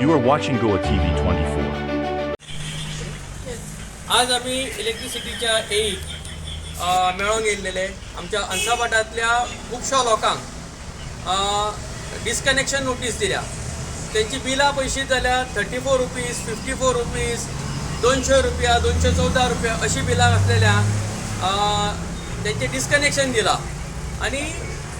You are watching Goa TV 24. आज आम्ही इलेक्ट्रिसिटीच्या एक मेळोंक येयल्लेले आमच्या अंसापाटातल्या खुबश्या लोकांक डिस्कनेक्शन नोटीस दिल्या. त्यांची बिलां पयशी जाल्यार thirty four rupees fifty four rupees दोनशे रुपया दोनशे चौदा रुपया अशी बिलां आसलेल्या त्यांचे डिस्कनेक्शन दिला. आणि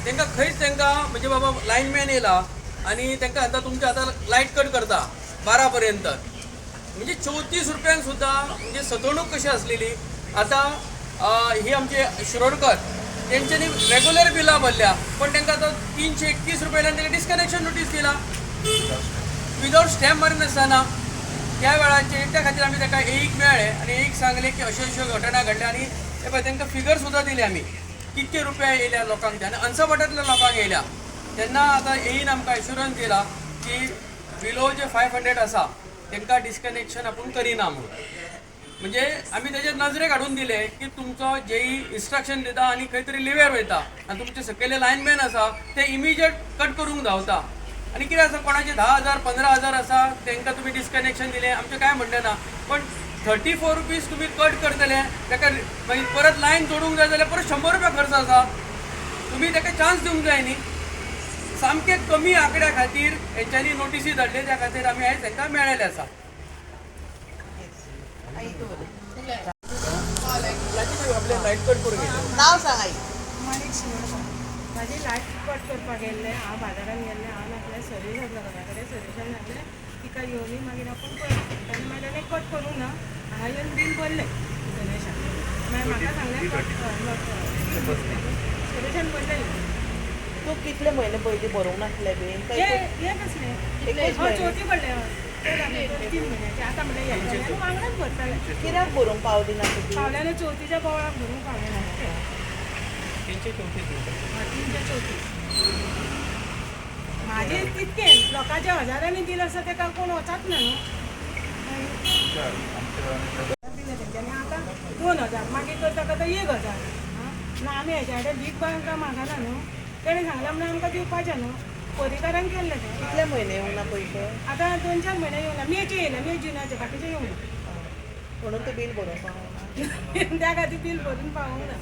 तांकां खंयच तांकां म्हणजे बाबा लायनमॅन येयला आणि तांकां आतां तुमचे आतां लायट कट करता बारा पर्यंत म्हणजे चौतीस रुपयांक सुद्दां म्हणजे सतवणूक कशी असलेली आता ही आमचे शिरोडकर त्यांच्यानी रेग्युलर बिलां भरल्या पण तांकां आतां तीनशे एकतीस रुपयान तांकां डिस्कनेक्शन नोटीस दिला. विदाऊट स्टॅम्प मारून आसतना त्या वेळाचेर त्या खातीर आमी ताका एक मेळ्ळे आनी एक सांगले की अश्यो अश्यो घटना घडल्या आनी ते पळय तांकां फिगर सुद्दां दिली आमी कितके रुपया येयल्या लोकांक त्या आनी अंसपटांतल्या लोकांक येयल्या तेन्ना आतां येईन आमकां एश्युरन्स दिला की बिलो जे फायव हंड्रेड आसा तांकां डिस्कनेक्शन आपूण करिना म्हणून. म्हणजे आमी तेजे नजरे काडून दिले की तुमचो जेई इन्स्ट्रक्शन दिता आनी खंय तरी लिव्यार वयता आनी तुमचे सकयले लायनमॅन आसा ते इमिजिएट कट करूंक धांवता. आनी कितें आसा कोणाचे धा हजार पंदरा हजार आसा तांकां तुमी डिस्कनेक्शन दिलें. आमचें कांय म्हणणें ना पण थर्टी फोर रुपीज तुमी कट करतले ताका मागीर म्हणजे परत लायन जोडूंक जाय जाल्यार परत शंबर रुपया खर्च आसा तुमी ताका चान्स दिवंक जाय न्ही सामके कमी आंकड्या खातीर हेंच्यांनी नोटीसी धाडले त्या खातीर आमी आयज तांकां मेळ्ळेले आसा आपले लायट कट करून घेतले नाव सांग आई माझी लायट कट करपाक गेल्ले हांव बाजारान गेल्ले हांव नासलें सर्वीस आसलो घरा कडेन सर्विसान नासलें तिका येवनी मागीर आपूण पळय ताणें मागीर ताणें कट करूंक ना हांगा येवन बील भरलें गणेशान मागीर म्हाका सांगलें कट सर्विसान भरलें तू कितले म्हयने पयलीं बरोवंक नासले बीन हे हे. ते भरताले कित्याक बरोवंक पावली ना तुजी पावल्याने चवथीच्या बोवाळाक भरूंक पावलें ना. तीनशे माझे तितके लोकांच्या हजारांनी दिलं असं ते काय कोण वचात ना न्हू दिले तेंच्यांनी आतां दोन हजार. मागीर करता करता एक हजार. आं? ना आमी हेच्या कडेन बीग बँका मागना न्हू तेणें सांगलें म्हणून आमकां दिवपाचें न्हू परिकारान केल्लें तें कितले म्हयने येवंक ना पयशे आतां दोन चार म्हयने येवं ना मेचे येयले मे जुनाचे बाकीचे येवं ना. म्हणून तूं बील बरोवंक पावना त्या खातीर बील भरून पावूंक ना.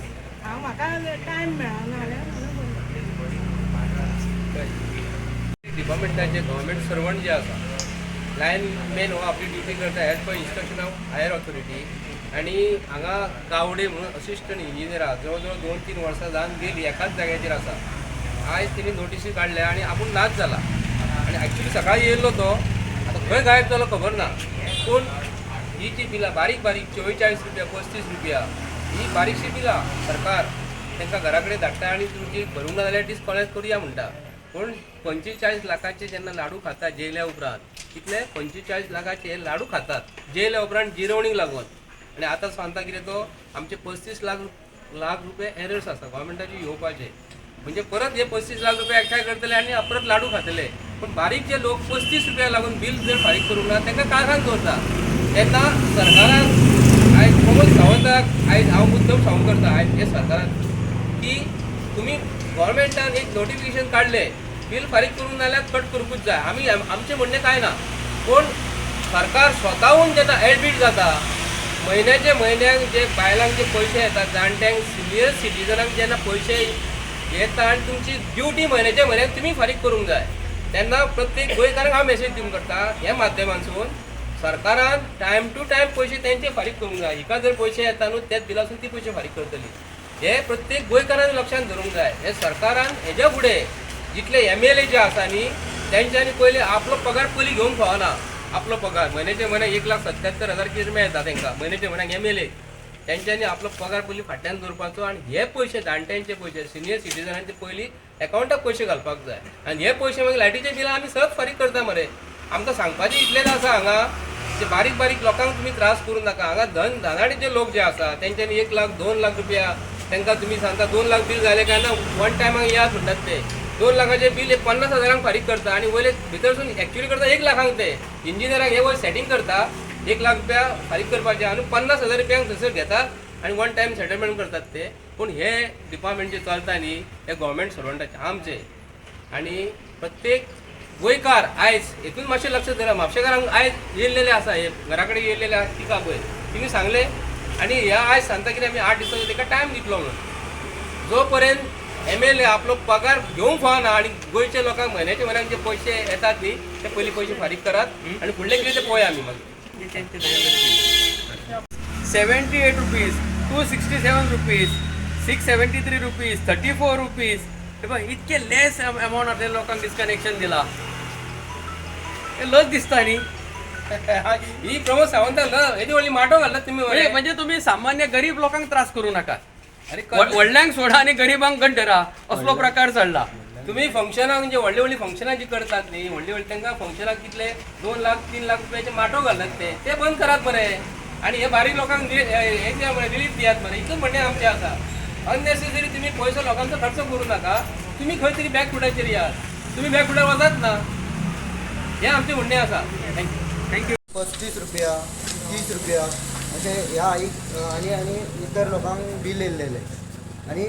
हांव म्हाका टायम मेळना जाल्यार म्हणून. डिपार्टमेंटाचे गव्हर्मेंट सर्वंट जे आसा लायन मॅन हो आपली ड्युटी करता as per instruction of higher authority आणि हांगा गावडे म्हणून असिस्टंट इंजिनियर आहा जवळ जवळ दोन तीन वर्सां जावन गेली एकाच जाग्याचेर आसा. आयज तेणी नोटीसी काडल्या आनी आपूण नाच जाला आनी ॲक्च्युली सकाळी येयल्लो तो आता खंय गायब जालो खबर ना. पूण ही जी बिलां बारीक बारीक चोवेचाळीस रुपया पस्तीस रुपया ही बारीकशी बिलां सरकार तांकां घरा कडेन धाडटा आनी तुमची भरूंक ना जाल्यार डिस्कनेक्ट करुया म्हणटा पूण पंचेचाळीस लाखाचे जेन्ना लाडू खाता जेयल्या उपरांत. कितले पंचेचाळीस लाखाचे लाडू खातात. जेयल्या उपरांत जिरवणीक लागून. आनी आतां सांगता कितें तो आमचे पस्तीस लाख लाख रुपया एरर्स आसा गोवोरमेंटाचे येवपाचे म्हणजे परत हे पस्तीस लाख रुपया एकठांय करतले आनी परत लाडू खातले. पूण बारीक जे लोक पस्तीस रुपया लागून बिल जर फारीक करूंक ना तांकां कारखान दवरता तेन्ना सरकारान आयज प्रमोद सावंताक आयज हांव मुद्दम सांगूंक करता आयज हे सरकारान की तुम्ही गव्हर्मेंटान एक नोटिफिकेशन काढले बील फारीक करूंक जाल्यार कट करूंकूच जाय आमी आमचें म्हणणें कांय ना? पूण सरकार स्वताहून जेन्ना एडमीट जाता म्हयन्याचे म्हयन्याक जे बायलांक जे पयशे येतात जाणट्यांक सिनियर सिटीजनांक जेन्ना पयशे येता ताण तुमची ड्युटी म्हयन्याच्या म्हयन्याक तुमी फारीक करूंक जाय. तेन्ना प्रत्येक गोंयकारांक हांव मेसेज दिवंक करता हे माध्यमांसून. सरकारान टायम टू टायम पयशे तेंचे फारीक करूंक जाय. हिका जर पयशे येता न्हू त्याच बिलासून ती पयशे फारीक करतली. हे प्रत्येक गोंयकारान लक्षांत धरूंक जाय. हे सरकारान हेज्या फुडें जितले एम एल ए जे आसा न्ही तेंच्यांनी पयलीं आपलो पगार पयलीं घेवंक फावना आपलो पगार. म्हयन्याचे म्हयन्याक एक लाख सत्त्यात्तर हजार कितें मेळटा तांकां म्हयन्याचे म्हयन्याक एम एल ए तेंच्यांनी आपलो पगार पयलीं फाटल्यान दवरपाचो आनी हे पयशे जाणट्यांचे पयशे सिनियर सिटीजनांचे पयलीं एकावंटाक पयशे घालपाक जाय. आनी हे पयशे मागीर लायटीचे बिलां आमी सहज फारीक करता मरे. आमकां सांगपाचें इतलेंच आसा हांगा जे बारीक बारीक लोकांक तुमी त्रास करूं नाका. हांगा धन धनाडे जे लोक जे आसा तेंच्यांनी एक लाख दोन लाख रुपया तांकां तुमी सांगता दोन लाख बील जालें काय ना वन टायमाक यात म्हणटात ते. दोन लाखाचे बील एक पन्नास हजारांक फारीक करता आनी वयले भितरसून एक्च्युली करता एक लाखांक ते. इंजिनियरांक हे वयर सेटींग करता एक लाख रुपया फारीक करपाचे आनी पन्नास हजार रुपयांक थंयसर घेतात आनी वन टायम सेटलमेंट करतात ते. पूण हे डिपार्टमेंट जे चलता न्ही हे गव्हर्मेंट सर्वंटाचे आमचे. आनी प्रत्येक गोंयकार आयज हेतून मातशें लक्ष धरा. म्हापशेकारांक आयज येयलेले आसा हे घरा कडेन येयल्लेले आसा तिका पळय तिणी सांगले आनी ह्या आयज सांगता कितें आमी आठ दिसांचो ताका टायम दितलो म्हणून. जो पर्यंत एम एल ए आपलो पगार घेवंक फावना आनी गोंयच्या लोकांक म्हयन्याच्या म्हयन्याक जे पयशे येतात न्ही ते पयलीं पयशे फारीक करात. आनी फुडले कितें ते पळोवया आमी मागीर. Seventy eight rupees two sixty seven rupees six seventy three rupees thirty four rupees. हे बघ इतके लेस अमाऊंट आपल्या लोकांक डिस्कनेक्शन दिला. हे लस दिसता न्ही ही प्रमोद सावंत हेजी व्हडली माटो घालतात तुमी म्हणजे तुम्ही सामान्य गरीब लोकांक त्रास करू नका. व्हडल्यांक सोडा आणि गरिबांक गंटरा असलो प्रकार चडला तुम्ही फंक्शनाक म्हणजे व्हडली व्हडली फंक्शनां जी करतात न्ही व्हडली व्हडली तांकां फंक्शनाक कितले? दोन लाख तीन लाख रुपयाचे माटो घालतात ते. ते बंद करात मरे आणि हे बारीक लोकांक हे द्या मरे रिलीफ दियात मरे इतकं म्हणणे आमचे आसा. अननेसेसरी तुम्ही पयसो लोकांचो खर्च करू नका. तुम्ही खंय तरी बॅग फुडाचेर यात तुम्ही बॅग फुटार वचत ना. हे आमचे म्हणणे आसा. थँक्यू थँक्यू पस्तीस रुपया तीस रुपया. अशें ह्या एक आणि इतर लोकांक बील येयल्लेले आनी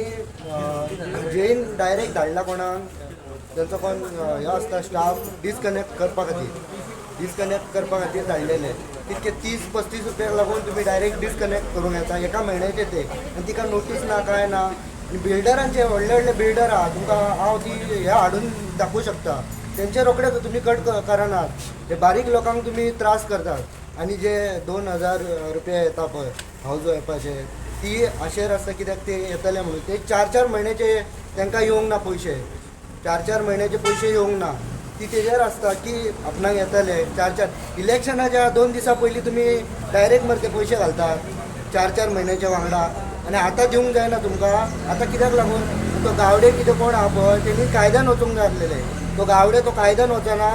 जेन डायरेक्ट धाडला कोणाक? तांचो कोण ह्यो हे आसता स्टाफ डिस्कनेक्ट करपा खातीर डिस्कनेक्ट करपा खातीर धाडलेले. तितके तीस पस्तीस रुपयाक लागून तुमी डायरेक्ट डिस्कनेक्ट करूंक येता एका म्हयन्याचे ते. आनी तिका नोटीस ना काय ना. बिल्डरांचे व्हडले व्हडले बिल्डर आहा तुमकां हांव ती हे हाडून दाखोवं शकता. तेंचे रोखडेच तुमी कट करनात हे बारीक लोकांक तुमी त्रास करतात. आनी जे दोन हजार रुपया येता पळय हावज वायफाचे ती अशेर आसता कित्याक ते येतले म्हणून. ते चार चार म्हयन्याचे तांकां येवंक ना पयशे चार चार म्हयन्याचे पयशे येवंक ना. ती तेजेर आसता की आपणाक येतले चार चार इलेक्शनाच्या दोन दिसां पयलीं तुमी डायरेक्ट मरे ते पयशे घालतात चार चार म्हयन्याचे वांगडा. आनी आतां दिवंक जायना तुमकां. आतां कित्याक लागून? तो गावडे कितें कोण आहा पळय तेणी कायद्यान वचूंक जाय आसलेले तो गावडे तो कायद्यान वचना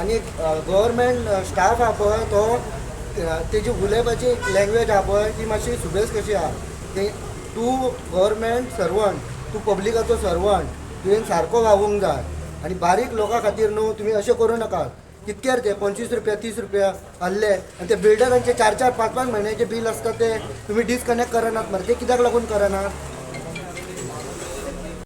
आनी गव्हर्मेंट स्टाफ आहा पळय तो तेजी उलोवपाची लँग्वेज आहा पळय ती मातशी सुबेज कशी आहा ते तूं गव्हर्मेंट सर्वंट तूं पब्लिकाचो सर्वंट तुवें सारको वागूंक जाय. आनी बारीक लोकां खातीर न्हू तुमी अशें करूं नाका. कितकेर ते? पंचवीस रुपया तीस रुपया आहले आनी ते बिल्डरांचे चार चार पांच पांच म्हयन्याचे बील आसता ते. तुमी डिस्कनेक्ट करनात मरे ते कित्याक लागून करनात?